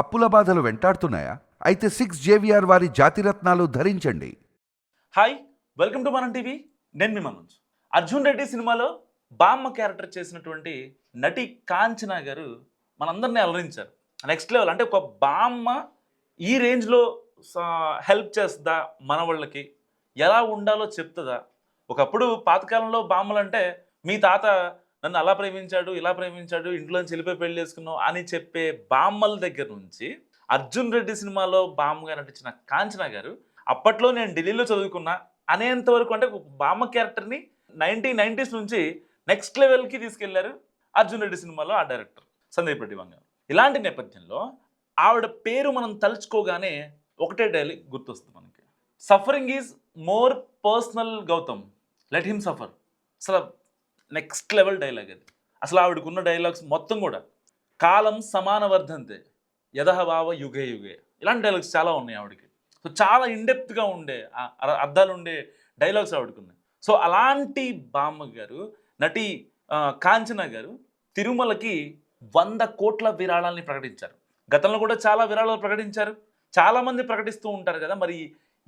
అప్పుల బాధలు వెంటాడుతున్నాయా? అయితే సిక్స్ జేవిఆర్ వారి జాతిరత్నాలు ధరించండి. Hi welcome to Manam TV. నేను మీ మనోజ్. అర్జున్ రెడ్డి సినిమాలో బామ్మ క్యారెక్టర్ చేసినటువంటి నటి కాంచనా గారు మనందరినీ అలరించారు. నెక్స్ట్ లెవెల్ అంటే ఒక బామ్మ ఈ రేంజ్లో హెల్ప్ చేస్తుందా మన వాళ్ళకి? ఎలా ఉండాలో చెప్తుందా? ఒకప్పుడు పాతకాలంలో బామ్మలు అంటే మీ తాత నన్ను అలా ప్రేమించాడు ఇలా ప్రేమించాడు ఇంట్లోంచి వెళ్ళిపోయి పెళ్ళి చేసుకున్నావు అని చెప్పే బామ్మల దగ్గర నుంచి అర్జున్ రెడ్డి సినిమాలో బామ్మగా నటించిన కాంచనా గారు అప్పట్లో నేను ఢిల్లీలో చదువుకున్నా అనేంత వరకు అంటే ఒక బామ్మ క్యారెక్టర్ని నైన్టీన్ నైంటీస్ నుంచి నెక్స్ట్ లెవెల్కి తీసుకెళ్ళారు అర్జున్ రెడ్డి సినిమాలో ఆ డైరెక్టర్ సందీప్ రెడ్డి వంగ ఇలాంటి నేపథ్యంలో ఆవిడ పేరు మనం తలుచుకోగానే ఒకటే డైలీ గుర్తొస్తుంది మనకి. Suffering is more personal Gautam let him suffer అసలు నెక్స్ట్ లెవెల్ డైలాగ్ అది. అసలు ఆవిడకున్న డైలాగ్స్ మొత్తం కూడా కాలం సమాన వర్ధంతే యదహ యుగే యుగే. ఇలాంటి డైలాగ్స్ చాలా ఉన్నాయి ఆవిడకి. సో చాలా ఇండెప్త్గా ఉండే అర్థాలు ఉండే డైలాగ్స్ ఆవిడకున్నాయి. సో అలాంటి బామ్మ గారు నటి కాంచన గారు తిరుమలకి వంద కోట్ల విరాళాలని ప్రకటించారు. గతంలో కూడా చాలా విరాళాలు ప్రకటించారు. చాలామంది ప్రకటిస్తూ ఉంటారు కదా మరి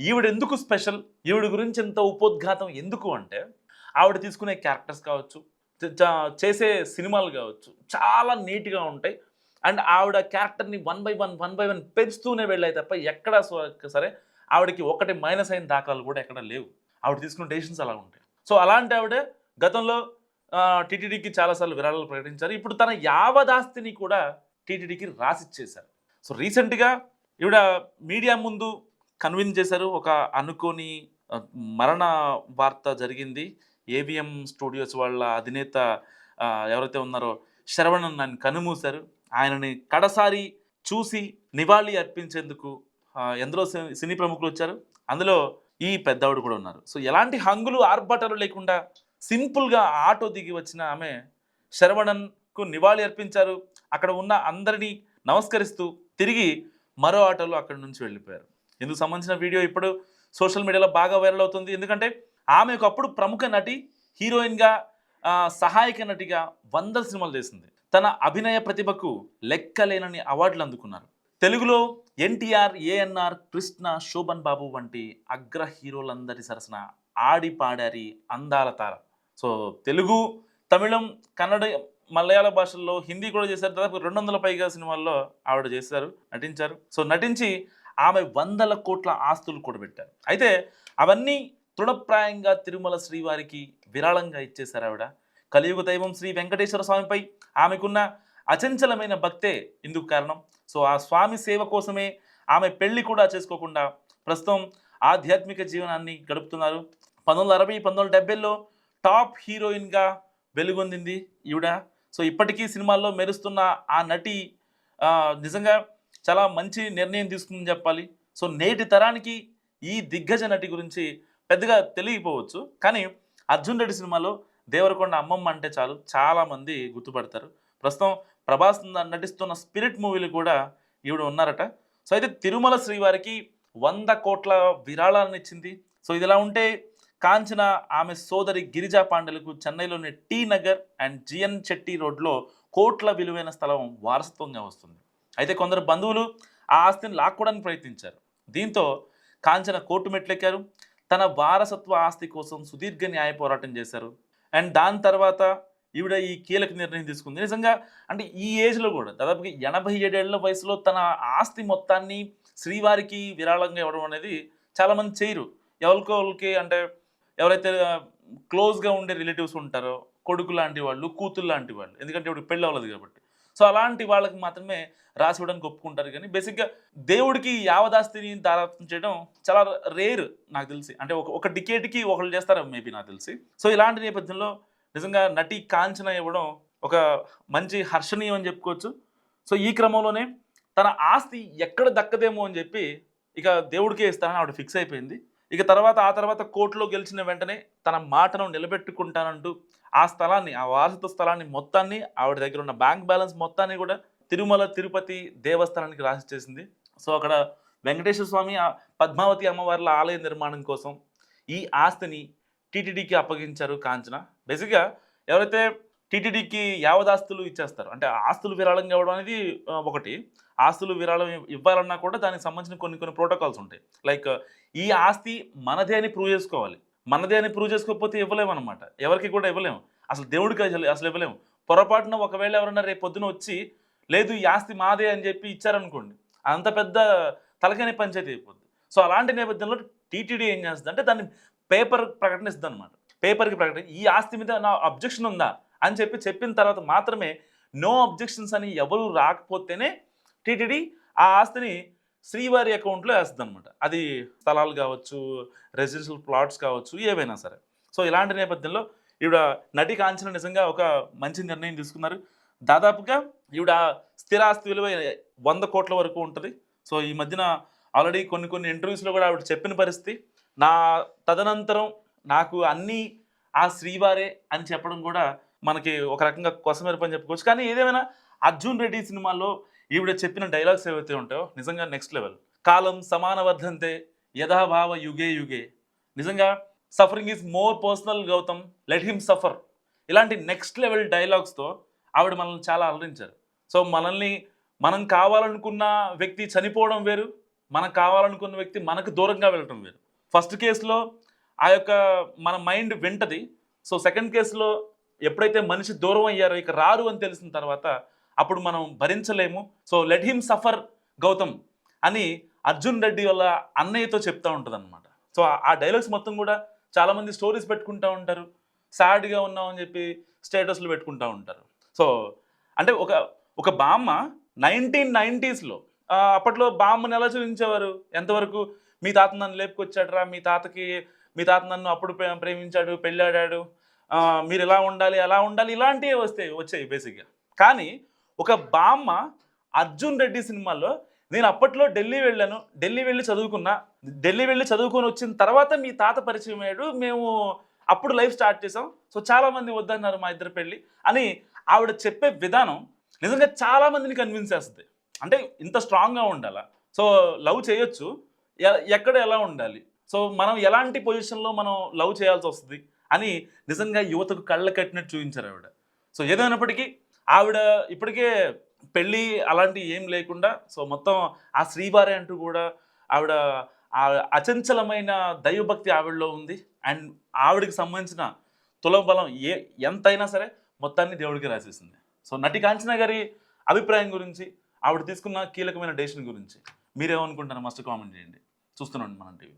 ఈవిడ ఎందుకు స్పెషల్ ఈవిడ గురించి ఎంత ఉపోద్ఘాతం? ఎందుకు అంటే ఆవిడ తీసుకునే క్యారెక్టర్స్ కావచ్చు చేసే సినిమాలు కావచ్చు చాలా నీట్గా ఉంటాయి. అండ్ ఆవిడ క్యారెక్టర్ని one by one one by one పెంచుతూనే వెళ్ళాయి తప్ప ఎక్కడ సో- సరే ఆవిడకి ఒకటి మైనస్ అయిన దాఖలాలు కూడా ఎక్కడ లేవు. ఆవిడ తీసుకున్న డెసిషన్స్ అలా ఉంటాయి. సో అలాంటి ఆవిడ గతంలో టీటీడీకి చాలాసార్లు విరాళాలు ప్రకటించారు. ఇప్పుడు తన యావదాస్తిని కూడా టీటీడీకి రాసిచ్చేశారు. సో రీసెంట్గా ఈవిడ మీడియా ముందు కన్విన్స్ చేశారు. ఒక అనుకోని మరణ వార్త జరిగింది. ఏబిఎం స్టూడియోస్ వాళ్ళ అధినేత ఎవరైతే ఉన్నారో శరవణన్ నన్ను కనుమూశారు. ఆయనని కడసారి చూసి నివాళి అర్పించేందుకు ఎందరో సినీ ప్రముఖులు వచ్చారు. అందులో ఈ పెద్దవాడు కూడా ఉన్నారు. సో ఎలాంటి హంగులు ఆర్భాటాలు లేకుండా సింపుల్గా ఆటో దిగి వచ్చిన ఆమె శరవణన్కు నివాళి అర్పించారు. అక్కడ ఉన్న అందరినీ నమస్కరిస్తూ తిరిగి మరో ఆటోలో అక్కడి నుంచి వెళ్ళిపోయారు. ఇందుకు సంబంధించిన వీడియో ఇప్పుడు సోషల్ మీడియాలో బాగా వైరల్ అవుతుంది. ఎందుకంటే ఆమె ఒకప్పుడు ప్రముఖ నటి హీరోయిన్గా సహాయక నటిగా వందల సినిమాలు చేసింది. తన అభినయ ప్రతిభకు లెక్కలేనని అవార్డులు అందుకున్నారు. తెలుగులో ఎన్టీఆర్ ఏఎన్ఆర్ కృష్ణ శోభన్ బాబు వంటి అగ్ర హీరోలందరి సరసన ఆడి పాడారి అందాల తార. సో తెలుగు తమిళం కన్నడ మలయాళ భాషల్లో హిందీ కూడా చేశారు. దాదాపు రెండు వందల పైగా సినిమాల్లో ఆవిడ చేశారు నటించారు. సో నటించి ఆమె వందల కోట్ల ఆస్తులు కూడబెట్టారు. అయితే అవన్నీ తృణప్రాయంగా తిరుమల శ్రీవారికి విరాళంగా ఇచ్చేశారు ఆవిడ. కలియుగ దైవం శ్రీ వెంకటేశ్వర స్వామిపై ఆమెకున్న అచంచలమైన భక్తే ఇందుకు కారణం. సో ఆ స్వామి సేవ కోసమే ఆమె పెళ్ళి కూడా చేసుకోకుండా ప్రస్తుతం ఆధ్యాత్మిక జీవనాన్ని గడుపుతున్నారు. పంతొమ్మిది వందల అరవై పంతొమ్మిది వందల డెబ్బైలో టాప్ హీరోయిన్గా వెలుగొందింది ఈవిడ. సో ఇప్పటికీ సినిమాల్లో మెరుస్తున్న ఆ నటి నిజంగా చాలా మంచి నిర్ణయం తీసుకుందని చెప్పాలి. సో నేటి తరానికి ఈ దిగ్గజ నటి గురించి పెద్దగా తెలియకపోవచ్చు. కానీ అర్జున్ రెడ్డి సినిమాలో దేవరకొండ అమ్మమ్మ అంటే చాలు చాలామంది గుర్తుపడతారు. ప్రస్తుతం ప్రభాస్ నటిస్తున్న స్పిరిట్ మూవీలు కూడా ఈవిడ ఉన్నారట. సో అయితే తిరుమల శ్రీవారికి వంద కోట్ల విరాళాలను ఇచ్చింది. సో ఇదిలా ఉంటే కాంచన ఆమె సోదరి గిరిజా పాండలకు చెన్నైలోని T Nagar and GN Chetty రోడ్లో కోట్ల విలువైన స్థలం వారసత్వంగా వస్తుంది. అయితే కొందరు బంధువులు ఆ ఆస్తిని లాక్కోవడానికి ప్రయత్నించారు. దీంతో కాంచన కోర్టు మెట్లెక్కారు. తన వారసత్వ ఆస్తి కోసం సుదీర్ఘ న్యాయ పోరాటం చేశారు. అండ్ దాని తర్వాత ఈవిడ ఈ కీలక నిర్ణయం తీసుకుంది. నిజంగా అంటే ఈ ఏజ్లో కూడా దాదాపుగా ఎనభై ఏడేళ్ళ వయసులో తన ఆస్తి మొత్తాన్ని శ్రీవారికి విరాళంగా ఇవ్వడం అనేది చాలామంది చేయరు. ఎవరికో వాళ్ళకి అంటే ఎవరైతే క్లోజ్గా ఉండే రిలేటివ్స్ ఉంటారో కొడుకు లాంటి వాళ్ళు కూతురు లాంటి వాళ్ళు. ఎందుకంటే ఇప్పుడు పెళ్ళి అవ్వలేదు కాబట్టి. సో అలాంటి వాళ్ళకి మాత్రమే రాసి ఇవ్వడానికి ఒప్పుకుంటారు. కానీ బేసిక్గా దేవుడికి యావదాస్తిని దారాత్వం చేయడం చాలా రేర్ నాకు తెలిసి. అంటే ఒక ఒక టికెట్కి ఒకళ్ళు చేస్తారు మేబీ నాకు తెలిసి. సో ఇలాంటి నేపథ్యంలో నిజంగా నటి కాంచన ఇవ్వడం ఒక మంచి హర్షణీయం అని చెప్పుకోవచ్చు. సో ఈ క్రమంలోనే తన ఆస్తి ఎక్కడ దక్కదేమో అని చెప్పి ఇక దేవుడికే ఇస్తానని ఆవిడ ఫిక్స్ అయిపోయింది. ఇక తర్వాత ఆ తర్వాత కోర్టులో గెలిచిన వెంటనే తన మాటను నిలబెట్టుకుంటానంటూ ఆ స్థలాన్ని ఆ వారసత్వ స్థలాన్ని మొత్తాన్ని ఆవిడ దగ్గర ఉన్న బ్యాంక్ బ్యాలెన్స్ మొత్తాన్ని కూడా తిరుమల తిరుపతి దేవస్థానానికి రాసి చేసింది. సో అక్కడ వెంకటేశ్వర స్వామి పద్మావతి అమ్మవార్ల ఆలయ నిర్మాణం కోసం ఈ ఆస్తిని టీటీడీకి అప్పగించారు కాంచన. బేసిక్గా ఎవరైతే టీటీడీకి యావదాస్తులు ఇచ్చేస్తారు అంటే ఆస్తులు విరాళంగా ఇవ్వడం అనేది ఒకటి. ఆస్తులు విరాళం ఇవ్వాలన్నా కూడా దానికి సంబంధించిన కొన్ని కొన్ని ప్రోటోకాల్స్ ఉంటాయి. లైక్ ఈ ఆస్తి మనదే అని ప్రూవ్ చేసుకోవాలి. మనదే అని ప్రూవ్ చేసుకోకపోతే ఇవ్వలేము అనమాట ఎవరికి కూడా ఇవ్వలేము. అసలు దేవుడికి అసలు అసలు ఇవ్వలేము. పొరపాటున ఒకవేళ ఎవరన్నా రేపు పొద్దున వచ్చి లేదు ఈ ఆస్తి మాదే అని చెప్పి ఇచ్చారనుకోండి అంత పెద్ద తలకనే పంచాయతీ అయిపోద్ది. సో అలాంటి నేపథ్యంలో టీటీడీ ఏం చేస్తుంది అంటే దాన్ని పేపర్ ప్రకటన ఇస్తుంది అనమాట పేపర్కి ప్రకటన ఈ ఆస్తి మీద నా అబ్జెక్షన్ ఉందా? అని చెప్పి చెప్పిన తర్వాత మాత్రమే నో అబ్జెక్షన్స్ అని ఎవరు రాకపోతేనే టీటీడీ ఆ ఆస్తిని శ్రీవారి అకౌంట్లో వేస్తుంది అనమాట అది స్థలాలు కావచ్చు రెసిడెన్షియల్ ప్లాట్స్ కావచ్చు ఏవైనా సరే. సో ఇలాంటి నేపథ్యంలో ఈవిడ నటి కాంచన నిజంగా ఒక మంచి నిర్ణయం తీసుకున్నారు. దాదాపుగా ఈవిడ స్థిరాస్తి విలువ వంద కోట్ల వరకు ఉంటుంది. సో ఈ మధ్యన ఆల్రెడీ కొన్ని కొన్ని ఇంటర్వ్యూస్లో కూడా ఆవిడ చెప్పిన పరిస్థితి. నా తదనంతరం నాకు అన్నీ ఆ శ్రీవారే అని చెప్పడం కూడా మనకి ఒక రకంగా కొసమెరపని చెప్పుకోవచ్చు. కానీ ఏదేమైనా అర్జున్ రెడ్డి సినిమాలో ఈవిడ చెప్పిన డైలాగ్స్ ఏవైతే ఉంటాయో నిజంగా నెక్స్ట్ లెవెల్ కాలం సమాన వర్ధంతే యథాభావ యుగే యుగే. నిజంగా suffering is more personal Gautam. Let him suffer ఇలాంటి నెక్స్ట్ లెవెల్ డైలాగ్స్తో ఆవిడ మనల్ని చాలా అలరించారు. సో మనల్ని మనం కావాలనుకున్న వ్యక్తి చనిపోవడం వేరు మనకు కావాలనుకున్న వ్యక్తి మనకు దూరంగా వెళ్ళటం వేరు. ఫస్ట్ కేసులో ఆ యొక్క మన మైండ్ వింటది. సో సెకండ్ కేసులో ఎప్పుడైతే మనిషి దూరం అయ్యారో ఇక రారు అని తెలిసిన తర్వాత అప్పుడు మనం భరించలేము. So let him suffer Gautam అని అర్జున్ రెడ్డి వాళ్ళ అన్నయ్యతో చెప్తా ఉంటుంది అనమాట సో ఆ- డైలాగ్స్ మొత్తం కూడా చాలామంది స్టోరీస్ పెట్టుకుంటూ ఉంటారు. సాడ్గా ఉన్నామని చెప్పి స్టేటస్లు పెట్టుకుంటూ ఉంటారు. సో అంటే ఒక ఒక బామ్మ నైన్టీన్ నైంటీస్లో అప్పట్లో బామ్మని ఎలా చూపించేవారు? ఎంతవరకు మీ తాత నన్ను లేపుకొచ్చాడరా? మీ తాతకి మీ తాత నన్ను అప్పుడు ప్రేమించాడు పెళ్ళాడాడు. మీరు ఎలా ఉండాలి ఎలా ఉండాలి ఇలాంటివి వస్తాయి వచ్చాయి బేసిక్గా కానీ ఒక బామ్మ అర్జున్ రెడ్డి సినిమాలో నేను అప్పట్లో ఢిల్లీ వెళ్ళాను. ఢిల్లీ వెళ్ళి చదువుకున్నా. ఢిల్లీ వెళ్ళి చదువుకొని వచ్చిన తర్వాత మీ తాత పరిచయం అయ్యాడు. మేము అప్పుడు లైఫ్ స్టార్ట్ చేసాం సో చాలామంది వద్దన్నారు మా ఇద్దరు పెళ్ళి అని ఆవిడ చెప్పే విధానం నిజంగా చాలామందిని కన్విన్స్ చేస్తుంది. అంటే ఇంత స్ట్రాంగ్గా ఉండాలా? సో లవ్ చేయొచ్చు. ఎ- ఎక్కడ ఎలా ఉండాలి? సో మనం ఎలాంటి పొజిషన్లో మనం లవ్ చేయాల్సి వస్తుంది? అని నిజంగా యువతకు కళ్ళ కట్టినట్టు చూపించారు ఆవిడ. సో ఏదైనప్పటికీ ఆవిడ ఇప్పటికే పెళ్ళి అలాంటివి ఏం లేకుండా సో మొత్తం ఆ శ్రీవారి అంటూ కూడా ఆవిడ ఆ అచంచలమైన దైవభక్తి ఆవిడలో ఉంది. అండ్ ఆవిడకి సంబంధించిన తులం బలం ఏ ఎంతైనా సరే మొత్తాన్ని దేవుడికి రాసేసింది. సో నటి కాంచన గారి అభిప్రాయం గురించి ఆవిడ తీసుకున్న కీలకమైన డెసిషన్ గురించి మీరేమనుకుంటారో మస్ట్ కామెంట్ చేయండి. చూస్తున్నాండి మనం టీవీ.